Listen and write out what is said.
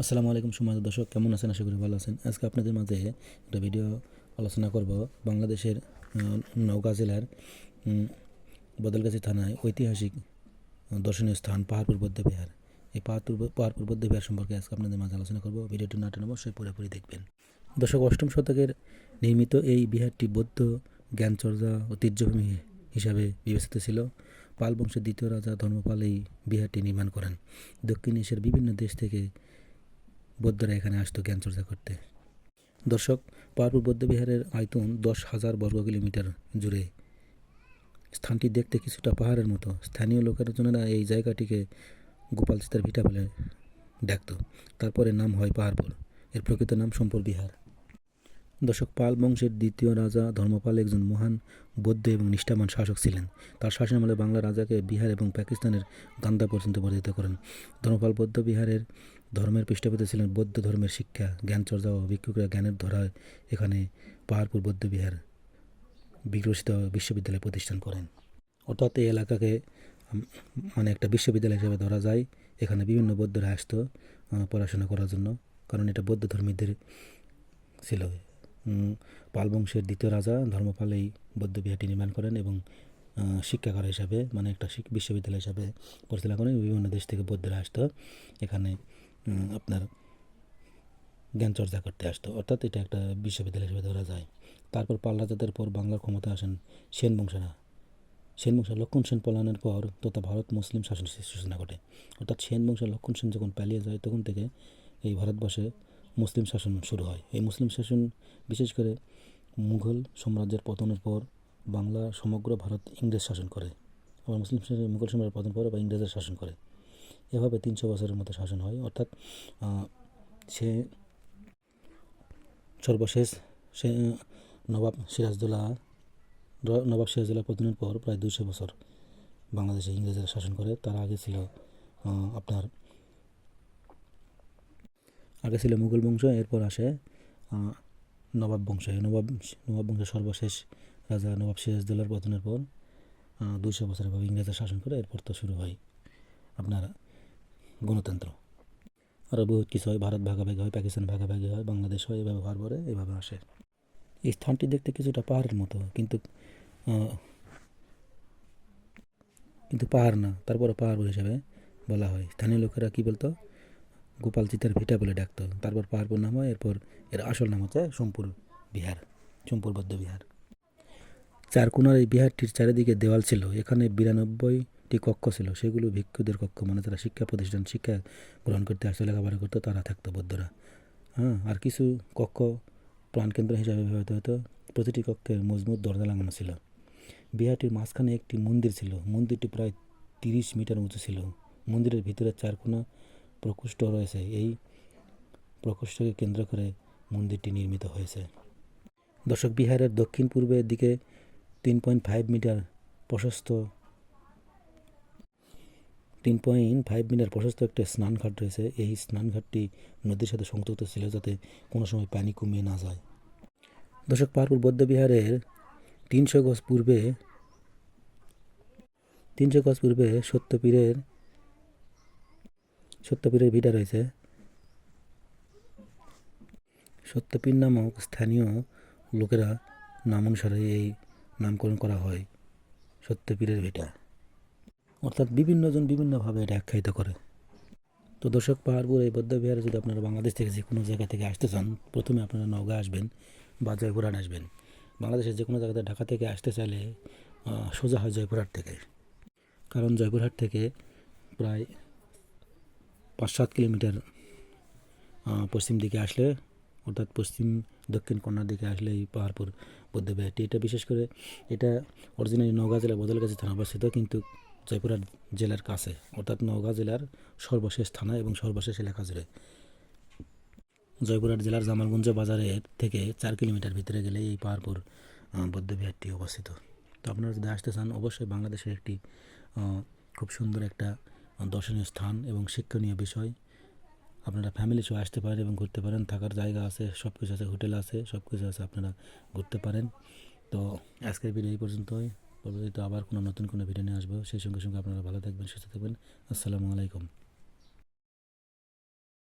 আসসালামু আলাইকুম সমাজ দর্শক, কেমন আছেন? আশা করি ভালো আছেন। আজকে আপনাদের মাঝে একটা ভিডিও আলোচনা করব। বাংলাদেশের নওগাঁ জেলার বদলগাছি থানায় ঐতিহাসিক দর্শনীয় স্থান পাহাড়পুর বৌদ্ধ বিহার। এই পাহাড়পুর পাহাড়পুর বৌদ্ধ বিহার সম্পর্কে আজকে আপনাদের মাঝে আলোচনা করব। ভিডিওটি নাটেন অবশ্যই পুরোপুরি দেখবেন। দর্শক, অষ্টম শতকের নির্মিত এই বিহারটি বৌদ্ধ জ্ঞানচর্যা ঐতিহ্যভূমি হিসাবে বিবেচিত ছিল। পাল বংশের দ্বিতীয় রাজা ধর্মপাল এই বিহারটি নির্মাণ করেন। দক্ষিণ এশিয়ার বিভিন্ন দেশ থেকে বৌদ্ধরা এখানে আসতো জ্ঞানচর্চা করতে। দর্শক পাহাড়পুর বৌদ্ধবিহারের আয়তন দশ হাজার বর্গ কিলোমিটার জুড়ে। স্থানটি দেখতে কিছুটা পাহাড়ের মতো। স্থানীয় লোকের এই জায়গাটিকে গোপাল চিতার ভিটা বলে ডাকত। তারপরে নাম হয় পাহাড়পুর। এর প্রকৃত নাম সম্পর বিহার। দর্শক, পাল বংশের দ্বিতীয় রাজা, ধর্মপাল একজন মহান বৌদ্ধ এবং নিষ্ঠাবান শাসক ছিলেন। তার শাসনামলে বাংলা রাজাকে বিহার এবং পাকিস্তানের গান্দা পর্যন্ত বর্ধিত করেন। ধর্মপাল বৌদ্ধ বিহারের ধর্মের পৃষ্ঠপোষক ছিলেন বৌদ্ধ ধর্মের শিক্ষা জ্ঞানচর্চা ও ভিক্ষুকরা জ্ঞানের ধরায় এখানে পাহাড়পুর বৌদ্ধবিহার বিকশিত বিশ্ববিদ্যালয় প্রতিষ্ঠান করেন। অর্থাৎ এই এলাকাকে মানে একটা বিশ্ববিদ্যালয় হিসেবে ধরা যায়। এখানে বিভিন্ন বৌদ্ধরা আসত পড়াশোনা করার জন্য কারণ এটা বৌদ্ধ ধর্মীদের ছিল। পাল বংশের দ্বিতীয় রাজা ধর্মপাল এই বৌদ্ধ বিহারটি নির্মাণ করেন এবং আহ, শিক্ষাগার হিসাবে মানে একটা বিশ্ববিদ্যালয় হিসাবে পরিচালনা করেন। বিভিন্ন দেশ থেকে বৌদ্ধরা আসতো। এখানে আপনার জ্ঞান চর্চা করতে আসতো। অর্থাৎ এটা একটা বিশ্ববিদ্যালয় হিসেবে ধরা যায়। তারপর পাল রাজাদের পর বাংলার ক্ষমতা আসেন সেন বংশেরা সেন বংশের লক্ষণ সেন পলায়নের পর তথা ভারত মুসলিম শাসন সূচনা ঘটে। অর্থাৎ সেন বংশের লক্ষণ সেন যখন পালিয়ে যায়, তখন থেকে এই ভারতবর্ষে মুসলিম শাসন শুরু হয়। এই মুসলিম শাসন, বিশেষ করে মুঘল সাম্রাজ্যের পতনের পর বাংলা সমগ্র ভারত ইংরেজ শাসন করে। আবার মুসলিম মুঘল সাম্রাজ্যের পতন পরে বা ইংরেজের শাসন করে। এভাবে তিনশো বছরের মতো শাসন হয়। অর্থাৎ সে সর্বশেষ সে নবাব সিরাজদৌল্লা নবাব সিরাজদৌল্লা পতনের পর প্রায় দুইশো বছর বাংলাদেশে ইংরেজরা শাসন করে। তার আগে ছিল আপনার আগে ছিল মুঘল বংশ, এরপর আসে নবাব বংশ। নবাব নবাব বংশের সর্বশেষ রাজা নবাব সিরাজদৌল্লার পতনের পর দুইশো বছর এভাবে ইংরেজরা শাসন করে। এরপর তো শুরু হয় আপনার গণতন্ত্র। আরও বহুত কিছু হয় ভারত ভাগাভাগি হয়, পাকিস্তান ভাগাভাগি হয়, বাংলাদেশ হয়, এভাবে হওয়ার পরে এভাবে আসে। এই স্থানটি দেখতে কিছুটা পাহাড়ের মতো, কিন্তু কিন্তু পাহাড় না তারপরে পাহাড় হিসাবে বলা হয়। স্থানীয় লোকেরা কী বলতো? গোপাল চিতার ভিটা বলে ডাকতো। তারপর পাহাড়পুর নাম হয়, এরপর এর আসল নাম হচ্ছে সোমপুর বিহার, সোমপুর বৌদ্ধ বিহার। চারকোনার এই বিহারটির চারিদিকে দেওয়াল ছিল। এখানে বিরানব্বইটি কক্ষ ছিল, সেগুলো ভিক্ষুদের কক্ষ মানে যারা শিক্ষা প্রতিষ্ঠান, শিক্ষা গ্রহণ করতে আসতো, লেখাপড়া করতো, তারা থাকতো বৌদ্ধরা। হ্যাঁ আর কিছু কক্ষ প্রাণকেন্দ্র হিসাবে ব্যবহৃত হতো, প্রতিটি কক্ষে মজবুত দরজা লাগানো ছিল। বিহারটির মাঝখানে একটি মন্দির ছিল, মন্দিরটি প্রায় তিরিশ মিটার উঁচু ছিল। মন্দিরের ভিতরে চারকোনা প্রকোষ্ঠ রয়েছে, এই প্রকোষ্ঠকে কেন্দ্র করে মন্দিরটি নির্মিত হয়েছে। দর্শক, বিহারের দক্ষিণ পূর্বের দিকে তিন পয়েন্ট ফাইভ মিটার প্রশস্ত তিন পয়েন্ট ফাইভ মিটার প্রশস্ত একটা স্নানঘাট রয়েছে। এই স্নানঘাটটি নদীর সাথে সংযুক্ত ছিল যাতে কোনো সময় পানি কমিয়ে না যায়। দর্শক, পাহাড়পুর, বৌদ্ধবিহারের তিনশো গজ পূর্বে, তিনশো গজ পূর্বে সত্যপীরের সত্যপীরের ভিটা রয়েছে। সত্যপীর নামক স্থানীয় লোকেরা নাম অনুসারে এই নামকরণ করা হয়, সত্যপীরের ভিটা। অর্থাৎ বিভিন্নজন বিভিন্নভাবে এটা আখ্যায়িত করে। তো দর্শক, পাহাড়পুর এই বৌদ্ধ বিহারে যদি আপনারা বাংলাদেশ থেকে যে কোনো জায়গা থেকে আসতে চান, প্রথমে আপনারা নওগাঁ আসবেন বা জয়পুরহাট আসবেন। বাংলাদেশের যে কোনো জায়গাতে ঢাকা থেকে আসতে চাইলে সোজা হয় জয়পুরহাট থেকে। কারণ জয়পুরহাট থেকে প্রায় পাঁচ সাত কিলোমিটার পশ্চিম দিকে আসলে, অর্থাৎ পশ্চিম দক্ষিণ কন্যার দিকে আসলে এই পাহাড়পুর বৌদ্ধ বিহারটি। এটা বিশেষ করে এটা অরিজিনালি নওগাঁ জেলা বদলগাছি থানা অবস্থিত, কিন্তু জয়পুরহাট জেলার কাছে, অর্থাৎ নওগাঁ জেলার সর্বশেষ থানা এবং সর্বশেষ এলাকা জুড়ে। জয়পুরহাট জেলার জামালগঞ্জ বাজারের থেকে চার কিলোমিটার ভিতরে গেলে এই পাহাড়পুর বৌদ্ধবিহারটি অবস্থিত। তো আপনারা যদি আসতে চান, অবশ্যই বাংলাদেশের একটি খুব সুন্দর একটা দর্শনীয় স্থান এবং শিক্ষণীয় বিষয়। আপনারা ফ্যামিলি সহ আসতে পারেন এবং ঘুরতে পারেন, থাকার জায়গা আছে সব কিছু আছে, হোটেল আছে সব কিছু আছে, আপনারা ঘুরতে পারেন। তো আজকের ভিডিও এই পর্যন্তই। পরবর্তীতে আবার কোনো নতুন কোনো ভিডিও নিয়ে আসব। সেই সঙ্গে সঙ্গে আপনারা ভালো থাকবেন, সুস্থ থাকবেন। আসসালামু আলাইকুম।